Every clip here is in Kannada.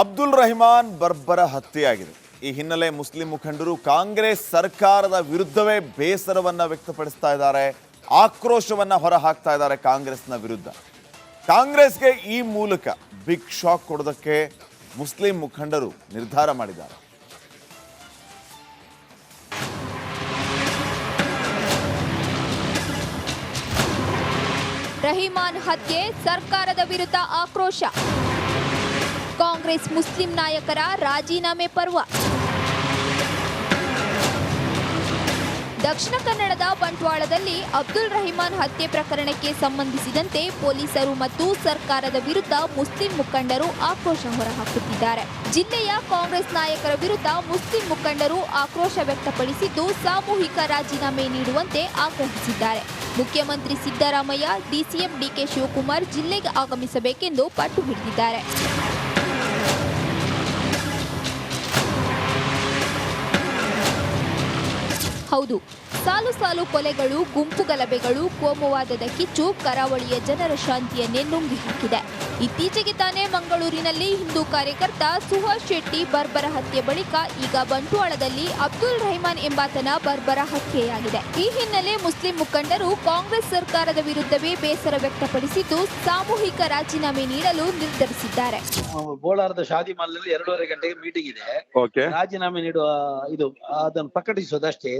ಅಬ್ದುಲ್ ರಹಿಮಾನ್ ಬರ್ಬರ ಹತ್ಯೆಯಾಗಿದೆ. ಈ ಹಿನ್ನೆಲೆ ಮುಸ್ಲಿಂ ಮುಖಂಡರು ಕಾಂಗ್ರೆಸ್ ಸರ್ಕಾರದ ವಿರುದ್ಧವೇ ಬೇಸರವನ್ನು ವ್ಯಕ್ತಪಡಿಸ್ತಾ ಇದ್ದಾರೆ, ಆಕ್ರೋಶವನ್ನು ಹೊರ ಹಾಕ್ತಾ ಇದ್ದಾರೆ ಕಾಂಗ್ರೆಸ್ನ ವಿರುದ್ಧ. ಕಾಂಗ್ರೆಸ್ಗೆ ಈ ಮೂಲಕ ಬಿಗ್ ಶಾಕ್ ಕೊಡೋದಕ್ಕೆ ಮುಸ್ಲಿಂ ಮುಖಂಡರು ನಿರ್ಧಾರ ಮಾಡಿದ್ದಾರೆ. ರಹಿಮಾನ್ ಹತ್ಯೆ ಸರ್ಕಾರದ ವಿರುದ್ಧ ಆಕ್ರೋಶ. ಕಾಂಗ್ರೆಸ್ ಮುಸ್ಲಿಂ ನಾಯಕರ ರಾಜೀನಾಮೆ ಪರ್ವ. ದಕ್ಷಿಣ ಕನ್ನಡದ ಬಂಟ್ವಾಳದಲ್ಲಿ ಅಬ್ದುಲ್ ರಹಿಮಾನ್ ಹತ್ಯೆ ಪ್ರಕರಣಕ್ಕೆ ಸಂಬಂಧಿಸಿದಂತೆ ಪೊಲೀಸರು ಮತ್ತು ಸರ್ಕಾರದ ವಿರುದ್ಧ ಮುಸ್ಲಿಂ ಮುಖಂಡರು ಆಕ್ರೋಶ ಹೊರಹಾಕುತ್ತಿದ್ದಾರೆ. ಜಿಲ್ಲೆಯ ಕಾಂಗ್ರೆಸ್ ನಾಯಕರ ವಿರುದ್ಧ ಮುಸ್ಲಿಂ ಮುಖಂಡರು ಆಕ್ರೋಶ ವ್ಯಕ್ತಪಡಿಸಿದ್ದು ಸಾಮೂಹಿಕ ರಾಜೀನಾಮೆ ನೀಡುವಂತೆ ಆಗ್ರಹಿಸಿದ್ದಾರೆ. ಮುಖ್ಯಮಂತ್ರಿ ಸಿದ್ದರಾಮಯ್ಯ, ಡಿಸಿಎಂ ಡಿಕೆ ಶಿವಕುಮಾರ್ ಜಿಲ್ಲೆಗೆ ಆಗಮಿಸಬೇಕೆಂದು ಪಟ್ಟು ಹಿಡಿದಿದ್ದಾರೆ. ಹೌದು. ಸಾಲು ಸಾಲು ಕೊಲೆಗಳು ಗುಂಪು ಗಲಭೆಗಳು ಕೋಮುವಾದದ ಕಿಚ್ಚು ಕರಾವಳಿಯ ಜನರ ಶಾಂತಿಯನ್ನೇ ನುಂಗಿ ಹಾಕಿದೆ. ಇತ್ತೀಚೆಗೆ ತಾನೇ ಮಂಗಳೂರಿನಲ್ಲಿ ಹಿಂದೂ ಕಾರ್ಯಕರ್ತ ಸುಹಾಸ್ ಶೆಟ್ಟಿ ಬರ್ಬರ ಹತ್ಯೆ ಬಳಿಕ ಈಗ ಬಂಟ್ವಾಳದಲ್ಲಿ ಅಬ್ದುಲ್ ರಹಮಾನ್ ಎಂಬಾತನ ಬರ್ಬರ ಹತ್ಯೆಯಾಗಿದೆ. ಈ ಹಿನ್ನೆಲೆ ಮುಸ್ಲಿಂ ಮುಖಂಡರು ಕಾಂಗ್ರೆಸ್ ಸರ್ಕಾರದ ವಿರುದ್ಧವೇ ಬೇಸರ ವ್ಯಕ್ತಪಡಿಸಿದ್ದು ಸಾಮೂಹಿಕ ರಾಜೀನಾಮೆ ನೀಡಲು ನಿರ್ಧರಿಸಿದ್ದಾರೆ. ಬೋಳಾರದ ಶಾದಿ ಮಾಲ್ನಲ್ಲಿ ಎರಡೂವರೆ ಗಂಟೆಗೆ ಮೀಟಿಂಗ್ ಇದೆ. ಓಕೆ ರಾಜೀನಾಮೆ ನೀಡುವ ಇದು ಅದನ್ನು ಪ್ರಕಟಿಸೋದಷ್ಟೇ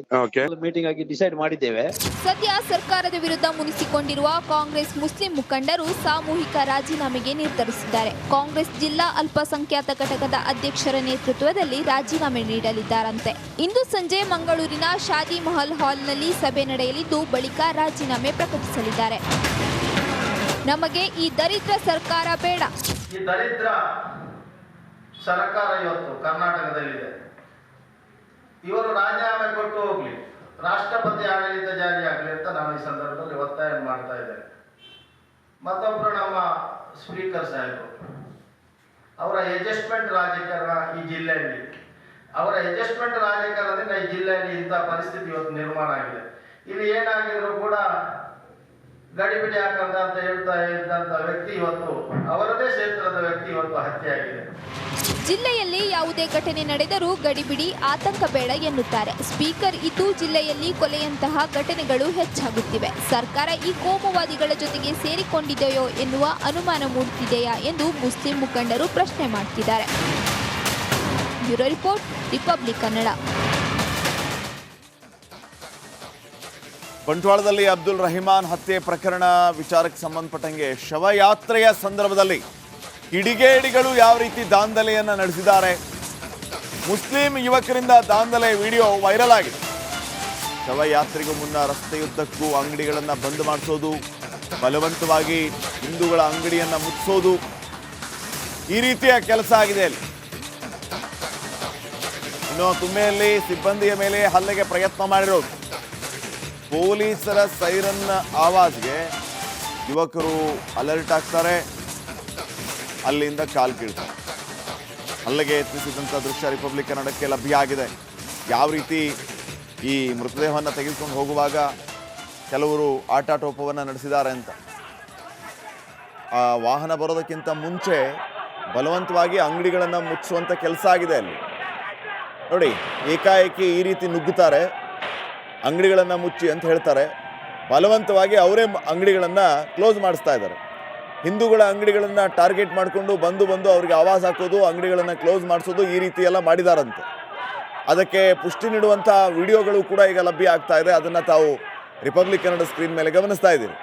ಮೀಟಿಂಗ್ ಆಗಿ ಡಿಸೈಡ್ ಮಾಡಿದ್ದೇವೆ. ಸದ್ಯ ಸರ್ಕಾರದ ವಿರುದ್ಧ ಮುನಿಸಿಕೊಂಡಿರುವ ಕಾಂಗ್ರೆಸ್ ಮುಸ್ಲಿಂ ಮುಖಂಡರು ಸಾಮೂಹಿಕ ರಾಜೀನಾಮೆಗೆ ನಿರ್ಧರಿಸಿದ್ದಾರೆ. ಕಾಂಗ್ರೆಸ್ ಜಿಲ್ಲಾ ಅಲ್ಪಸಂಖ್ಯಾತ ಘಟಕದ ಅಧ್ಯಕ್ಷರ ನೇತೃತ್ವದಲ್ಲಿ ರಾಜೀನಾಮೆ ನೀಡಲಿದ್ದಾರಂತೆ. ಇಂದು ಸಂಜೆ ಮಂಗಳೂರಿನ ಶಾದಿ ಮಹಲ್ ಹಾಲ್ನಲ್ಲಿ ಸಭೆ ನಡೆಯಲಿದ್ದು ಬಳಿಕ ರಾಜೀನಾಮೆ ಪ್ರಕಟಿಸಲಿದ್ದಾರೆ. ನಮಗೆ ಈ ದರಿದ್ರ ಸರ್ಕಾರ ಬೇಡ. ಈ ದರಿದ್ರ ಸರ್ಕಾರ ಇವತ್ತು ಕರ್ನಾಟಕದಲ್ಲಿದೆ. ಇವರು ರಾಜೀನಾಮೆ ಕೊಟ್ಟು ಹೋಗ್ಲಿ. ರಾಷ್ಟ್ರಪತಿ ಆಡಳಿತ ಜಾರಿಯಾಗಲಿ ಅಂತ ನಾನು ಈ ಸಂದರ್ಭದಲ್ಲಿ ಒತ್ತಾಯ ಮಾಡ್ತಾ ಇದ್ದೇನೆ. ಮತ್ತೊಬ್ಬರು ನಮ್ಮ ಸ್ಪೀಕರ್ ಸಾಹೇಬರು. ಅವರ ಅಡ್ಜಸ್ಟ್ಮೆಂಟ್ ರಾಜಕಾರಣ ಈ ಜಿಲ್ಲೆಯಲ್ಲಿ. ಅವರ ಅಡ್ಜಸ್ಟ್ಮೆಂಟ್ ರಾಜಕಾರಣದಿಂದ ಈ ಜಿಲ್ಲೆಯಲ್ಲಿ ಇಂಥ ಪರಿಸ್ಥಿತಿ ಇವತ್ತು ನಿರ್ಮಾಣ ಆಗಿದೆ. ಇಲ್ಲಿ ಏನಾಗಿದ್ರು ಕೂಡ ಗಡಿಬಿಡಿ ಹಾಕಂತ ಅಂತ ಹೇಳ್ತಾ ಇದ್ದಂತ ವ್ಯಕ್ತಿ ಇವತ್ತು, ಅವರದೇ ಕ್ಷೇತ್ರದ ವ್ಯಕ್ತಿ ಇವತ್ತು ಹತ್ಯೆಯಾಗಿದೆ. ಜಿಲ್ಲೆಯಲ್ಲಿ ಯಾವುದೇ ಘಟನೆ ನಡೆದರೂ ಗಡಿಬಿಡಿ, ಆತಂಕ ಬೇಡ ಎನ್ನುತ್ತಾರೆ. ಸ್ಪೀಕರ್ ಇದ್ದು ಜಿಲ್ಲೆಯಲ್ಲಿ ಕೊಲೆಯಂತಹ ಘಟನೆಗಳು ಹೆಚ್ಚಾಗುತ್ತಿವೆ. ಸರ್ಕಾರ ಈ ಕೋಮುವಾದಿಗಳ ಜೊತೆಗೆ ಸೇರಿಕೊಂಡಿದೆಯೋ ಎನ್ನುವ ಅನುಮಾನ ಮೂಡುತ್ತಿದೆಯಾ ಎಂದು ಮುಸ್ಲಿಂ ಮುಖಂಡರು ಪ್ರಶ್ನೆ ಮಾಡ್ತಿದ್ದಾರೆ. Bureau report, republic Kannada. ಬಂಟ್ವಾಳದಲ್ಲಿ Abdul Rahiman ಹತ್ಯೆ ಪ್ರಕರಣ ವಿಚಾರಕ್ಕೆ ಸಂಬಂಧಪಟ್ಟಂಗೆ ಶವಯಾತ್ರೆಯ ಸಂದರ್ಭದಲ್ಲಿ ಕಿಡಿಗೇಡಿಗಳು ಯಾವ ರೀತಿ ದಾಂಧಲೆಯನ್ನು ನಡೆಸಿದ್ದಾರೆ. ಮುಸ್ಲಿಂ ಯುವಕರಿಂದ ದಾಂಧಲೆ ವಿಡಿಯೋ ವೈರಲ್ ಆಗಿದೆ. ಶವಯಾತ್ರೆಗೂ ಮುನ್ನ ರಸ್ತೆಯುದ್ದಕ್ಕೂ ಅಂಗಡಿಗಳನ್ನು ಬಂದ್ ಮಾಡಿಸೋದು, ಬಲವಂತವಾಗಿ ಹಿಂದೂಗಳ ಅಂಗಡಿಯನ್ನು ಮುಚ್ಚೋದು ಈ ರೀತಿಯ ಕೆಲಸ ಆಗಿದೆ ಅಲ್ಲಿ. ಇನ್ನು ತುಂಬೆಯಲ್ಲಿ ಸಿಬ್ಬಂದಿಯ ಮೇಲೆ ಹಲ್ಲೆಗೆ ಪ್ರಯತ್ನ ಮಾಡಿರೋದು ಪೊಲೀಸರ ಸೈರನ್ ಆವಾಜ್ಗೆ ಯುವಕರು ಅಲರ್ಟ್ ಆಗ್ತಾರೆ. ಅಲ್ಲಿಂದ ಕಾಲ್ ಕೀಳ್ತಾರೆ. ಅಲ್ಲಿಗೆ ಯತ್ನಿಸಿದಂಥ ದೃಶ್ಯ ರಿಪಬ್ಲಿಕ್ ಕನ್ನಡಕ್ಕೆ ಲಭ್ಯ ಆಗಿದೆ ಯಾವ ರೀತಿ ಈ ಮೃತದೇಹವನ್ನು ತೆಗೆದುಕೊಂಡು ಹೋಗುವಾಗ ಕೆಲವರು ಆಟಾಟೋಪವನ್ನು ನಡೆಸಿದ್ದಾರೆ ಅಂತ. ಆ ವಾಹನ ಬರೋದಕ್ಕಿಂತ ಮುಂಚೆ ಬಲವಂತವಾಗಿ ಅಂಗಡಿಗಳನ್ನು ಮುಚ್ಚುವಂಥ ಕೆಲಸ ಆಗಿದೆ ಅಲ್ಲಿ. ನೋಡಿ, ಏಕಾಏಕಿ ಈ ರೀತಿ ನುಗ್ಗುತ್ತಾರೆ. ಅಂಗಡಿಗಳನ್ನು ಮುಚ್ಚಿ ಅಂತ ಹೇಳ್ತಾರೆ. ಬಲವಂತವಾಗಿ ಅವರೇ ಅಂಗಡಿಗಳನ್ನು ಕ್ಲೋಸ್ ಮಾಡಿಸ್ತಾ ಇದ್ದಾರೆ. ಹಿಂದೂಗಳ ಅಂಗಡಿಗಳನ್ನು ಟಾರ್ಗೆಟ್ ಮಾಡಿಕೊಂಡು ಬಂದು ಬಂದು ಅವರಿಗೆ ಆವಾಸ ಹಾಕೋದು, ಅಂಗಡಿಗಳನ್ನು ಕ್ಲೋಸ್ ಮಾಡಿಸೋದು ಈ ರೀತಿ ಎಲ್ಲ ಮಾಡಿದಾರಂತೆ. ಅದಕ್ಕೆ ಪುಷ್ಟಿ ನೀಡುವಂಥ ವಿಡಿಯೋಗಳು ಕೂಡ ಈಗ ಲಭ್ಯ ಆಗ್ತಾ ಇದೆ. ಅದನ್ನು ತಾವು ರಿಪಬ್ಲಿಕ್ ಕನ್ನಡ ಸ್ಕ್ರೀನ್ ಮೇಲೆ ಗಮನಿಸ್ತಾ ಇದ್ದೀರಿ.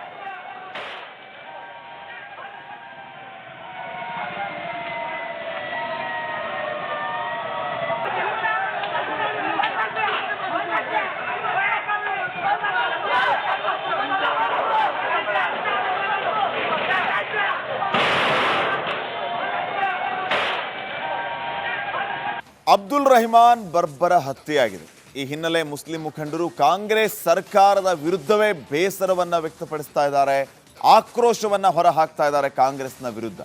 ಅಬ್ದುಲ್ ರಹಿಮಾನ್ ಬರ್ಬರ ಹತ್ಯೆಯಾಗಿದೆ. ಈ ಹಿನ್ನೆಲೆ ಮುಸ್ಲಿಂ ಮುಖಂಡರು ಕಾಂಗ್ರೆಸ್ ಸರ್ಕಾರದ ವಿರುದ್ಧವೇ ಬೇಸರವನ್ನ ವ್ಯಕ್ತಪಡಿಸ್ತಾ ಇದ್ದಾರೆ, ಆಕ್ರೋಶವನ್ನ ಹೊರ ಹಾಕ್ತಾ ಇದ್ದಾರೆ ಕಾಂಗ್ರೆಸ್ನ ವಿರುದ್ಧ.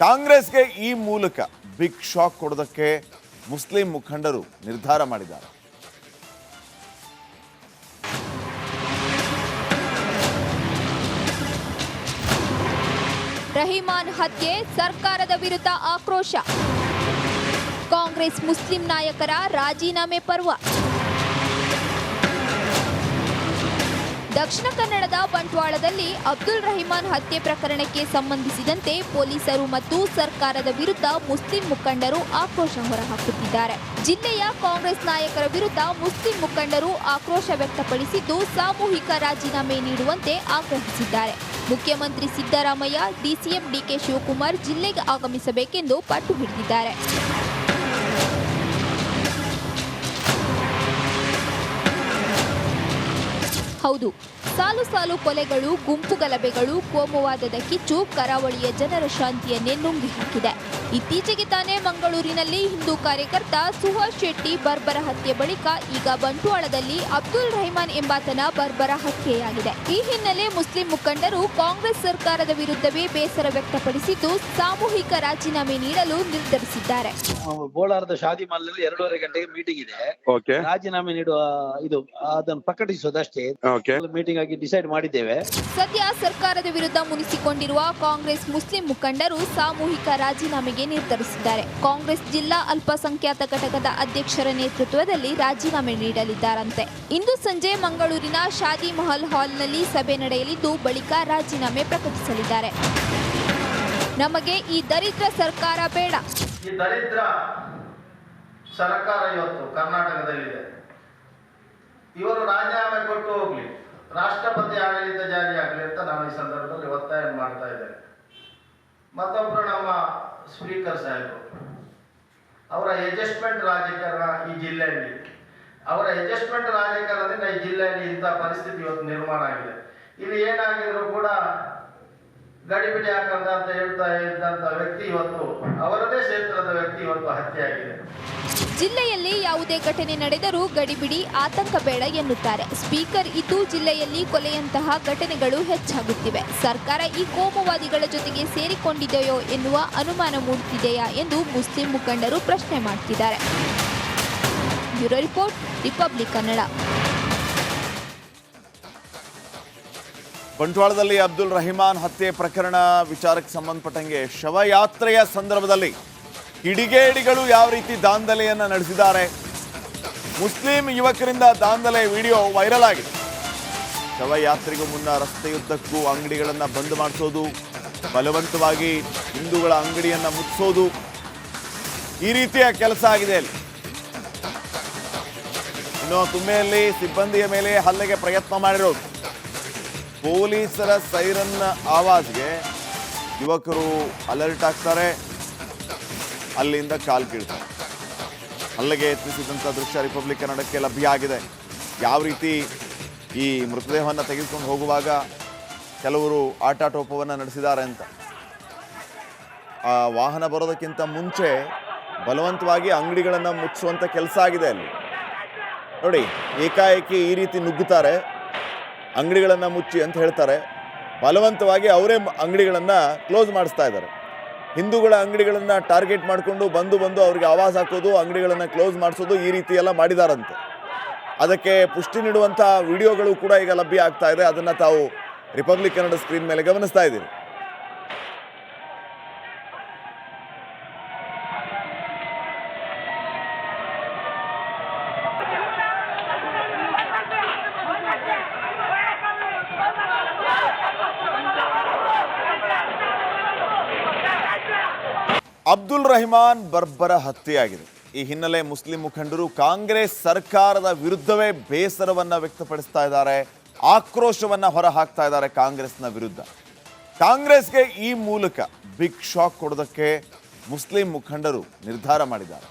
ಕಾಂಗ್ರೆಸ್ಗೆ ಈ ಮೂಲಕ ಬಿಗ್ ಶಾಕ್ ಕೊಡೋದಕ್ಕೆ ಮುಸ್ಲಿಂ ಮುಖಂಡರು ನಿರ್ಧಾರ ಮಾಡಿದ್ದಾರೆ. ರಹಿಮಾನ್ ಹತ್ಯೆ ಸರ್ಕಾರದ ವಿರುದ್ಧ ಆಕ್ರೋಶ. ಕಾಂಗ್ರೆಸ್ ಮುಸ್ಲಿಂ ನಾಯಕರ ರಾಜೀನಾಮೆ ಪರ್ವ. ದಕ್ಷಿಣ ಕನ್ನಡದ ಬಂಟ್ವಾಳದಲ್ಲಿ ಅಬ್ದುಲ್ ರಹಿಮಾನ್ ಹತ್ಯೆ ಪ್ರಕರಣಕ್ಕೆ ಸಂಬಂಧಿಸಿದಂತೆ ಪೊಲೀಸರು ಮತ್ತು ಸರ್ಕಾರದ ವಿರುದ್ಧ ಮುಸ್ಲಿಂ ಮುಖಂಡರು ಆಕ್ರೋಶ ಹೊರಹಾಕುತ್ತಿದ್ದಾರೆ. ಜಿಲ್ಲೆಯ ಕಾಂಗ್ರೆಸ್ ನಾಯಕರ ವಿರುದ್ಧ ಮುಸ್ಲಿಂ ಮುಖಂಡರು ಆಕ್ರೋಶ ವ್ಯಕ್ತಪಡಿಸಿದ್ದು, ಸಾಮೂಹಿಕ ರಾಜೀನಾಮೆ ನೀಡುವಂತೆ ಆಗ್ರಹಿಸಿದ್ದಾರೆ. ಮುಖ್ಯಮಂತ್ರಿ ಸಿದ್ದರಾಮಯ್ಯ, ಡಿಸಿಎಂ ಡಿಕೆ ಶಿವಕುಮಾರ್ ಜಿಲ್ಲೆಗೆ ಆಗಮಿಸಬೇಕೆಂದು ಪಟ್ಟು ಹಿಡಿದಿದ್ದಾರೆ. ಹೌದು. ಸಾಲು ಸಾಲು ಕೊಲೆಗಳು ಗುಂಪು ಗಲಭೆಗಳು ಕೋಮುವಾದದ ಕಿಚ್ಚು ಕರಾವಳಿಯ ಜನರ ಶಾಂತಿಯನ್ನೇ ನುಂಗಿ ಹಾಕಿದೆ ಇತ್ತೀಚೆಗೆ ತಾನೇ ಮಂಗಳೂರಿನಲ್ಲಿ ಹಿಂದೂ ಕಾರ್ಯಕರ್ತ ಸುಹಾಸ್ ಶೆಟ್ಟಿ ಬರ್ಬರ ಹತ್ಯೆ ಬಳಿಕ ಈಗ ಬಂಟ್ವಾಳದಲ್ಲಿ ಅಬ್ದುಲ್ ರಹಮಾನ್ ಎಂಬಾತನ ಬರ್ಬರ ಹತ್ಯೆಯಾಗಿದೆ. ಈ ಹಿನ್ನೆಲೆ ಮುಸ್ಲಿಂ ಮುಖಂಡರು ಕಾಂಗ್ರೆಸ್ ಸರ್ಕಾರದ ವಿರುದ್ಧವೇ ಬೇಸರ ವ್ಯಕ್ತಪಡಿಸಿದ್ದು ಸಾಮೂಹಿಕ ರಾಜೀನಾಮೆ ನೀಡಲು ನಿರ್ಧರಿಸಿದ್ದಾರೆ. ಬೋಳಾರದ ಶಾದಿ ಮಾಲ್ನಲ್ಲಿ ಎರಡೂವರೆ ಗಂಟೆಗೆ ಮೀಟಿಂಗ್ ಇದೆ. ಓಕೆ. ರಾಜೀನಾಮೆ ನೀಡುವ ಇದು ಅದನ್ನು ಮೀಟಿಂಗ್ ಆಗಿ ಡಿಸೈಡ್ ಮಾಡಿದ್ದೇವೆ. ಸದ್ಯ ಸರ್ಕಾರದ ವಿರುದ್ಧ ಮುನಿಸಿಕೊಂಡಿರುವ ಕಾಂಗ್ರೆಸ್ ಮುಸ್ಲಿಂ ಮುಖಂಡರು ಸಾಮೂಹಿಕ ರಾಜೀನಾಮೆಗೆ ನಿರ್ಧರಿಸಿದ್ದಾರೆ. ಕಾಂಗ್ರೆಸ್ ಜಿಲ್ಲಾ ಅಲ್ಪಸಂಖ್ಯಾತ ಘಟಕದ ಅಧ್ಯಕ್ಷರ ನೇತೃತ್ವದಲ್ಲಿ ರಾಜೀನಾಮೆ ನೀಡಲಿದ್ದಾರಂತೆ. ಇಂದು ಸಂಜೆ ಮಂಗಳೂರಿನ ಶಾದಿ ಮಹಲ್ ಹಾಲ್ನಲ್ಲಿ ಸಭೆ ನಡೆಯಲಿದ್ದು, ಬಳಿಕ ರಾಜೀನಾಮೆ ಪ್ರಕಟಿಸಲಿದ್ದಾರೆ. ನಮಗೆ ಈ ದರಿದ್ರ ಸರ್ಕಾರ ಬೇಡ. ಈ ದರಿದ್ರ ಸರ್ಕಾರ ಇವತ್ತು ಕರ್ನಾಟಕದಲ್ಲಿದೆ. ಇವರು ರಾಜೀನಾಮೆ ಕೊಟ್ಟು ಹೋಗ್ಲಿ. ರಾಷ್ಟ್ರಪತಿ ಆಡಳಿತ ಆಗಲಿ ಅಂತ ನಾನು ಈ ಸಂದರ್ಭದಲ್ಲಿ ಒತ್ತಾಯ ಮಾಡ್ತಾ ಇದ್ದೇನೆ. ಮತ್ತೊಬ್ರು ನಮ್ಮ ಸ್ಪೀಕರ್ ಸಾಹೇಬರು. ಅವರ ಅಡ್ಜಸ್ಟ್ಮೆಂಟ್ ರಾಜಕಾರಣ ಈ ಜಿಲ್ಲೆಯಲ್ಲಿ. ಅವರ ಅಡ್ಜಸ್ಟ್ಮೆಂಟ್ ರಾಜಕಾರಣದಿಂದ ಈ ಜಿಲ್ಲೆಯಲ್ಲಿ ಇಂಥ ಪರಿಸ್ಥಿತಿ ಇವತ್ತು ನಿರ್ಮಾಣ ಆಗಿದೆ. ಇಲ್ಲಿ ಏನಾಗಿದ್ರು ಕೂಡ ಗಡಿಬಿಡಿ ಹಾಕಂತ ಅಂತ ಹೇಳ್ತಾ ಇದ್ದಂತ ವ್ಯಕ್ತಿ ಇವತ್ತು, ಅವರದೇ ಕ್ಷೇತ್ರದ ವ್ಯಕ್ತಿ ಇವತ್ತು ಹತ್ಯೆಯಾಗಿದೆ. ಜಿಲ್ಲೆಯಲ್ಲಿ ಯಾವುದೇ ಘಟನೆ ನಡೆದರೂ ಗಡಿಬಿಡಿ ಆತಂಕ ಬೇಡ ಎನ್ನುತ್ತಾರೆ. ಸ್ಪೀಕರ್ ಇದ್ದು ಜಿಲ್ಲೆಯಲ್ಲಿ ಕೊಲೆಯಂತಹ ಘಟನೆಗಳು ಹೆಚ್ಚಾಗುತ್ತಿವೆ. ಸರ್ಕಾರ ಈ ಕೋಮುವಾದಿಗಳ ಜೊತೆಗೆ ಸೇರಿಕೊಂಡಿದೆಯೋ ಎನ್ನುವ ಅನುಮಾನ ಮೂಡುತ್ತಿದೆಯಾ ಎಂದು ಮುಸ್ಲಿಂ ಮುಖಂಡರು ಪ್ರಶ್ನೆ ಮಾಡ್ತಿದ್ದಾರೆ. Bureau report, republic Kannada. ಬಂಟ್ವಾಳದಲ್ಲಿ Abdul Rahiman ಹತ್ಯೆ ಪ್ರಕರಣ ವಿಚಾರಕ್ಕೆ ಸಂಬಂಧಪಟ್ಟಂಗೆ ಶವಯಾತ್ರೆಯ ಸಂದರ್ಭದಲ್ಲಿ ಕಿಡಿಗೇಡಿಗಳು ಯಾವ ರೀತಿ ದಾಂಧಲೆಯನ್ನು ನಡೆಸಿದ್ದಾರೆ. ಮುಸ್ಲಿಂ ಯುವಕರಿಂದ ದಾಂಧಲೆ ವಿಡಿಯೋ ವೈರಲ್ ಆಗಿದೆ. ಶವಯಾತ್ರೆಗೂ ಮುನ್ನ ರಸ್ತೆಯುದ್ದಕ್ಕೂ ಅಂಗಡಿಗಳನ್ನು ಬಂದ್ ಮಾಡಿಸೋದು, ಬಲವಂತವಾಗಿ ಹಿಂದೂಗಳ ಅಂಗಡಿಯನ್ನು ಮುಚ್ಚೋದು ಈ ರೀತಿಯ ಕೆಲಸ ಆಗಿದೆ ಅಲ್ಲಿ. ಇನ್ನು ತುಮ್ಮೆಯಲ್ಲಿ ಸಿಬ್ಬಂದಿಯ ಮೇಲೆ ಹಲ್ಲೆಗೆ ಪ್ರಯತ್ನ ಮಾಡಿರೋದು ಪೊಲೀಸರ ಸೈರನ್ ಆವಾಜ್ಗೆ ಯುವಕರು ಅಲರ್ಟ್ ಆಗ್ತಾರೆ. ಅಲ್ಲಿಂದ ಕಾಲ್ ಕೀಳ್ತಾರೆ. ಹಲ್ಲೆಗೆ ಯತ್ನಿಸಿದಂಥ ದೃಶ್ಯ ರಿಪಬ್ಲಿಕ್ ಕನ್ನಡಕ್ಕೆ ಲಭ್ಯ ಆಗಿದೆ ಯಾವ ರೀತಿ ಈ ಮೃತದೇಹವನ್ನು ತೆಗೆದುಕೊಂಡು ಹೋಗುವಾಗ ಕೆಲವರು ಆಟಾಟೋಪವನ್ನು ನಡೆಸಿದ್ದಾರೆ ಅಂತ. ಆ ವಾಹನ ಬರೋದಕ್ಕಿಂತ ಮುಂಚೆ ಬಲವಂತವಾಗಿ ಅಂಗಡಿಗಳನ್ನು ಮುಚ್ಚುವಂಥ ಕೆಲಸ ಆಗಿದೆ ಅಲ್ಲಿ. ನೋಡಿ, ಏಕಾಏಕಿ ಈ ರೀತಿ ನುಗ್ಗುತ್ತಾರೆ. ಅಂಗಡಿಗಳನ್ನು ಮುಚ್ಚಿ ಅಂತ ಹೇಳ್ತಾರೆ. ಬಲವಂತವಾಗಿ ಅವರೇ ಅಂಗಡಿಗಳನ್ನು ಕ್ಲೋಸ್ ಮಾಡಿಸ್ತಾ ಇದ್ದಾರೆ. ಹಿಂದೂಗಳ ಅಂಗಡಿಗಳನ್ನು ಟಾರ್ಗೆಟ್ ಮಾಡಿಕೊಂಡು ಬಂದು ಬಂದು ಅವರಿಗೆ ಆವಾಸ ಹಾಕೋದು, ಅಂಗಡಿಗಳನ್ನು ಕ್ಲೋಸ್ ಮಾಡಿಸೋದು ಈ ರೀತಿ ಎಲ್ಲ ಮಾಡಿದಾರಂತೆ. ಅದಕ್ಕೆ ಪುಷ್ಟಿ ನೀಡುವಂಥ ವಿಡಿಯೋಗಳು ಕೂಡ ಈಗ ಲಭ್ಯ ಆಗ್ತಾ ಇದೆ. ಅದನ್ನು ತಾವು ರಿಪಬ್ಲಿಕ್ ಕನ್ನಡ ಸ್ಕ್ರೀನ್ ಮೇಲೆ ಗಮನಿಸ್ತಾ ಇದ್ದೀರಿ. ಅಬ್ದುಲ್ ರಹಿಮಾನ್ ಬರ್ಬರ ಹತ್ಯೆಯಾಗಿದೆ. ಈ ಹಿನ್ನೆಲೆ ಮುಸ್ಲಿಂ ಮುಖಂಡರು ಕಾಂಗ್ರೆಸ್ ಸರ್ಕಾರದ ವಿರುದ್ಧವೇ ಬೇಸರವನ್ನ ವ್ಯಕ್ತಪಡಿಸ್ತಾ ಇದ್ದಾರೆ, ಆಕ್ರೋಶವನ್ನ ಹೊರ ಹಾಕ್ತಾ ಇದ್ದಾರೆ ಕಾಂಗ್ರೆಸ್ನ ವಿರುದ್ಧ. ಕಾಂಗ್ರೆಸ್ಗೆ ಈ ಮೂಲಕ ಬಿಗ್ ಶಾಕ್ ಕೊಡೋದಕ್ಕೆ ಮುಸ್ಲಿಂ ಮುಖಂಡರು ನಿರ್ಧಾರ ಮಾಡಿದ್ದಾರೆ.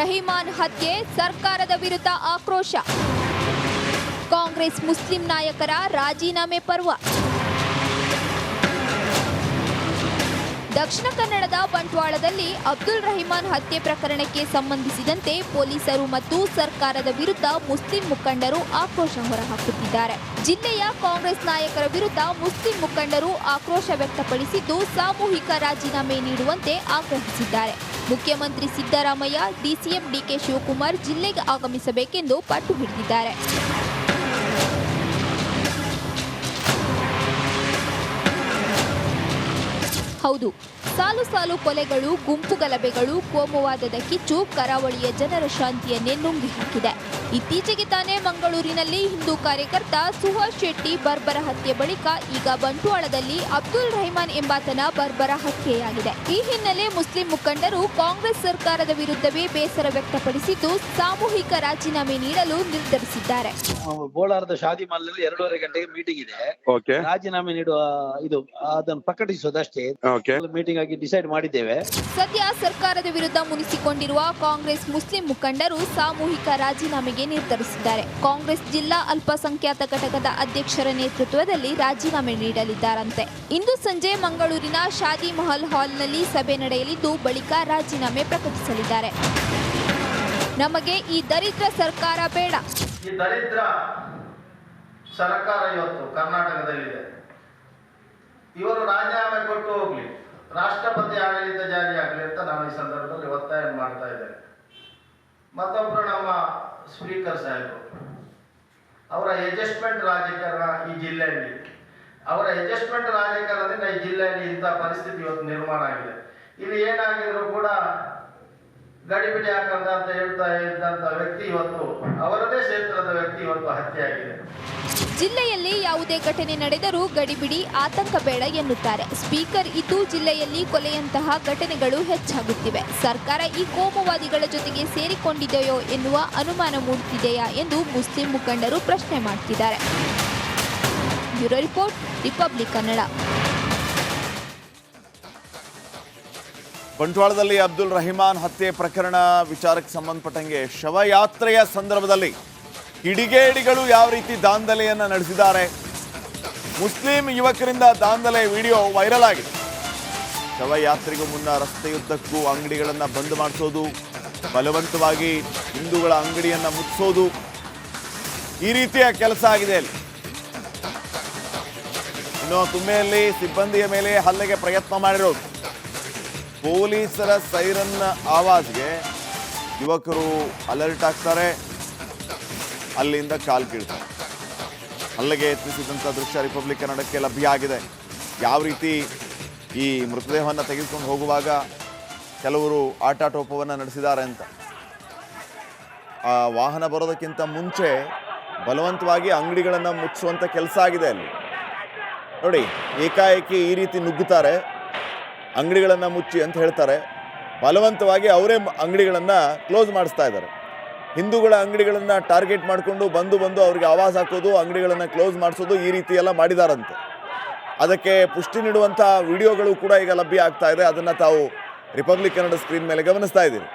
ರಹಿಮಾನ್ ಹತ್ಯೆ ಸರ್ಕಾರದ ವಿರುದ್ಧ ಆಕ್ರೋಶ. ಕಾಂಗ್ರೆಸ್ ಮುಸ್ಲಿಂ ನಾಯಕರ ರಾಜೀನಾಮೆ ಪರ್ವ. ದಕ್ಷಿಣ ಕನ್ನಡದ ಬಂಟ್ವಾಳದಲ್ಲಿ ಅಬ್ದುಲ್ ರಹಿಮಾನ್ ಹತ್ಯೆ ಪ್ರಕರಣಕ್ಕೆ ಸಂಬಂಧಿಸಿದಂತೆ ಪೊಲೀಸರು ಮತ್ತು ಸರ್ಕಾರದ ವಿರುದ್ಧ ಮುಸ್ಲಿಂ ಮುಖಂಡರು ಆಕ್ರೋಶ ಹೊರಹಾಕುತ್ತಿದ್ದಾರೆ. ಜಿಲ್ಲೆಯ ಕಾಂಗ್ರೆಸ್ ನಾಯಕರ ವಿರುದ್ಧ ಮುಸ್ಲಿಂ ಮುಖಂಡರು ಆಕ್ರೋಶ ವ್ಯಕ್ತಪಡಿಸಿದ್ದು, ಸಾಮೂಹಿಕ ರಾಜೀನಾಮೆ ನೀಡುವಂತೆ ಆಗ್ರಹಿಸಿದ್ದಾರೆ. ಮುಖ್ಯಮಂತ್ರಿ ಸಿದ್ದರಾಮಯ್ಯ, ಡಿಸಿಎಂ ಡಿಕೆ ಶಿವಕುಮಾರ್ ಜಿಲ್ಲೆಗೆ ಆಗಮಿಸಬೇಕೆಂದು ಪಟ್ಟು ಹಿಡಿದಿದ್ದಾರೆ. ಹೌದು. ಸಾಲು ಸಾಲು ಕೊಲೆಗಳು ಗುಂಪು ಗಲಭೆಗಳು ಕೋಮುವಾದದ ಕಿಚ್ಚು ಕರಾವಳಿಯ ಜನರ ಶಾಂತಿಯನ್ನೇ ನುಂಗಿ ಹಾಕಿದೆ. ಇತ್ತೀಚೆಗೆ ತಾನೇ ಮಂಗಳೂರಿನಲ್ಲಿ ಹಿಂದೂ ಕಾರ್ಯಕರ್ತ ಸುಹಾಸ್ ಶೆಟ್ಟಿ ಬರ್ಬರ ಹತ್ಯೆ ಬಳಿಕ ಈಗ ಬಂಟ್ವಾಳದಲ್ಲಿ ಅಬ್ದುಲ್ ರಹಮಾನ್ ಎಂಬಾತನ ಬರ್ಬರ ಹತ್ಯೆಯಾಗಿದೆ. ಈ ಹಿನ್ನೆಲೆ ಮುಸ್ಲಿಂ ಮುಖಂಡರು ಕಾಂಗ್ರೆಸ್ ಸರ್ಕಾರದ ವಿರುದ್ಧವೇ ಬೇಸರ ವ್ಯಕ್ತಪಡಿಸಿದ್ದು ಸಾಮೂಹಿಕ ರಾಜೀನಾಮೆ ನೀಡಲು ನಿರ್ಧರಿಸಿದ್ದಾರೆ. ಬೋಳಾರದ ಶಾದಿ ಮಾಲ್ನಲ್ಲಿ ಎರಡೂವರೆ ಗಂಟೆಗೆ ಮೀಟಿಂಗ್ ಇದೆ. ಓಕೆ ರಾಜೀನಾಮೆ ನೀಡುವ ಇದು ಅದನ್ನು ಪ್ರಕಟಿಸುವುದಷ್ಟೇ. ಓಕೆ ಮೀಟಿಂಗ್ ಆಗಿ ಡಿಸೈಡ್ ಮಾಡಿದ್ದೇವೆ. ಸದ್ಯ ಸರ್ಕಾರದ ವಿರುದ್ಧ ಮುನಿಸಿಕೊಂಡಿರುವ ಕಾಂಗ್ರೆಸ್ ಮುಸ್ಲಿಂ ಮುಖಂಡರು ಸಾಮೂಹಿಕ ರಾಜೀನಾಮೆಗೆ ನಿರ್ಧರಿಸಿದ್ದಾರೆ. ಕಾಂಗ್ರೆಸ್ ಜಿಲ್ಲಾ ಅಲ್ಪಸಂಖ್ಯಾತ ಘಟಕದ ಅಧ್ಯಕ್ಷರ ನೇತೃತ್ವದಲ್ಲಿ ರಾಜೀನಾಮೆ ನೀಡಲಿದ್ದಾರಂತೆ. ಇಂದು ಸಂಜೆ ಮಂಗಳೂರಿನ ಶಾದಿ ಮಹಲ್ ಹಾಲ್ನಲ್ಲಿ ಸಭೆ ನಡೆಯಲಿದ್ದು ಬಳಿಕ ರಾಜೀನಾಮೆ ಪ್ರಕಟಿಸಲಿದ್ದಾರೆ. ನಮಗೆ ಈ ದರಿದ್ರ ಸರ್ಕಾರ ಬೇಡ. ಈ ದರಿದ್ರ ಸರ್ಕಾರ ಇವತ್ತು ಕರ್ನಾಟಕದಲ್ಲಿದೆ ಇವರು ರಾಜೀನಾಮೆ ಕೊಟ್ಟು ಹೋಗ್ಲಿ ರಾಷ್ಟ್ರಪತಿ ಆಡಳಿತ ಜಾರಿಯಾಗಲಿ ಅಂತ ನಾನು ಈ ಸಂದರ್ಭದಲ್ಲಿ ಒತ್ತಾಯ ಮಾಡ್ತಾ ಇದ್ದೇನೆ. ಮತ್ತೊಬ್ರು ನಮ್ಮ ಸ್ಪೀಕರ್ ಸಾಹೇಬರು, ಅವರ ಅಡ್ಜಸ್ಟ್ಮೆಂಟ್ ರಾಜಕಾರಣ ಈ ಜಿಲ್ಲೆಯಲ್ಲಿ. ಅವರ ಅಡ್ಜಸ್ಟ್ಮೆಂಟ್ ರಾಜಕಾರಣದಿಂದ ಈ ಜಿಲ್ಲೆಯಲ್ಲಿ ಇಂಥ ಪರಿಸ್ಥಿತಿ ಇವತ್ತು ನಿರ್ಮಾಣ ಆಗಿದೆ. ಇಲ್ಲಿ ಏನಾಗಿದ್ರು ಕೂಡ ಗಡಿಬಿಡಿ ಹಾಕಂತ ಹೇಳ್ತಾ ಇದ್ದಂತ ವ್ಯಕ್ತಿ ಇವತ್ತು ಅವರದೇ ಜಿಲ್ಲೆಯಲ್ಲಿ ಯಾವುದೇ ಘಟನೆ ನಡೆದರೂ ಗಡಿಬಿಡಿ ಆತಂಕ ಬೇಡ ಎನ್ನುತ್ತಾರೆ. ಸ್ಪೀಕರ್ ಇದ್ದು ಜಿಲ್ಲೆಯಲ್ಲಿ ಕೊಲೆಯಂತಹ ಘಟನೆಗಳು ಹೆಚ್ಚಾಗುತ್ತಿವೆ. ಸರ್ಕಾರ ಈ ಕೋಮುವಾದಿಗಳ ಜೊತೆಗೆ ಸೇರಿಕೊಂಡಿದೆಯೋ ಎನ್ನುವ ಅನುಮಾನ ಮೂಡುತ್ತಿದೆಯಾ ಎಂದು ಮುಸ್ಲಿಂ ಮುಖಂಡರು ಪ್ರಶ್ನೆ ಮಾಡ್ತಿದ್ದಾರೆ. Bureau report republic Kannada. ಬಂಟ್ವಾಳದಲ್ಲಿ Abdul Rahiman ಹತ್ಯೆ ಪ್ರಕರಣ ವಿಚಾರಕ್ಕೆ ಸಂಬಂಧಪಟ್ಟಂಗೆ ಶವಯಾತ್ರೆಯ ಸಂದರ್ಭದಲ್ಲಿ ಕಿಡಿಗೇಡಿಗಳು ಯಾವ ರೀತಿ ದಾಂಧಲೆಯನ್ನು ನಡೆಸಿದ್ದಾರೆ? ಮುಸ್ಲಿಂ ಯುವಕರಿಂದ ದಾಂಧಲೆ ವಿಡಿಯೋ ವೈರಲ್ ಆಗಿದೆ. ಶವಯಾತ್ರೆಗೂ ಮುನ್ನ ರಸ್ತೆಯುದ್ದಕ್ಕೂ ಅಂಗಡಿಗಳನ್ನು ಬಂದ್ ಮಾಡಿಸೋದು, ಬಲವಂತವಾಗಿ ಹಿಂದೂಗಳ ಅಂಗಡಿಯನ್ನು ಮುಚ್ಚೋದು ಈ ರೀತಿಯ ಕೆಲಸ ಆಗಿದೆ ಅಲ್ಲಿ. ಇನ್ನು ತುಮ್ಮೆಯಲ್ಲಿ ಸಿಬ್ಬಂದಿಯ ಮೇಲೆ ಹಲ್ಲೆಗೆ ಪ್ರಯತ್ನ ಮಾಡಿರೋದು ಪೊಲೀಸರ ಸೈರನ್ ಆವಾಜ್ಗೆ ಯುವಕರು ಅಲರ್ಟ್ ಆಗ್ತಾರೆ. ಅಲ್ಲಿಂದ ಕಾಲ್ ಕೀಳ್ತಾರೆ. ಅಲ್ಲಿಗೆ ಯತ್ನಿಸಿದಂಥ ದೃಶ್ಯ ರಿಪಬ್ಲಿಕ್ ಕನ್ನಡಕ್ಕೆ ಲಭ್ಯ ಆಗಿದೆ ಯಾವ ರೀತಿ ಈ ಮೃತದೇಹವನ್ನು ತೆಗೆದುಕೊಂಡು ಹೋಗುವಾಗ ಕೆಲವರು ಆಟಾಟೋಪವನ್ನು ನಡೆಸಿದ್ದಾರೆ ಅಂತ. ಆ ವಾಹನ ಬರೋದಕ್ಕಿಂತ ಮುಂಚೆ ಬಲವಂತವಾಗಿ ಅಂಗಡಿಗಳನ್ನು ಮುಚ್ಚುವಂಥ ಕೆಲಸ ಆಗಿದೆ ಅಲ್ಲಿ. ನೋಡಿ, ಏಕಾಏಕಿ ಈ ರೀತಿ ನುಗ್ಗುತ್ತಾರೆ, ಅಂಗಡಿಗಳನ್ನು ಮುಚ್ಚಿ ಅಂತ ಹೇಳ್ತಾರೆ. ಬಲವಂತವಾಗಿ ಅವರೇ ಅಂಗಡಿಗಳನ್ನು ಕ್ಲೋಸ್ ಮಾಡಿಸ್ತಾ ಇದ್ದಾರೆ. ಹಿಂದೂಗಳ ಅಂಗಡಿಗಳನ್ನು ಟಾರ್ಗೆಟ್ ಮಾಡಿಕೊಂಡು ಬಂದು ಬಂದು ಅವರಿಗೆ ಆವಾಜ್ ಹಾಕೋದು, ಅಂಗಡಿಗಳನ್ನು ಕ್ಲೋಸ್ ಮಾಡಿಸೋದು ಈ ರೀತಿ ಎಲ್ಲ ಮಾಡಿದಾರಂತೆ. ಅದಕ್ಕೆ ಪುಷ್ಟಿ ನೀಡುವಂಥ ವಿಡಿಯೋಗಳು ಕೂಡ ಈಗ ಲಭ್ಯ ಆಗ್ತಾ ಇದೆ. ಅದನ್ನು ತಾವು ರಿಪಬ್ಲಿಕ್ ಕನ್ನಡ ಸ್ಕ್ರೀನ್ ಮೇಲೆ ಗಮನಿಸ್ತಾ ಇದ್ದೀರಿ.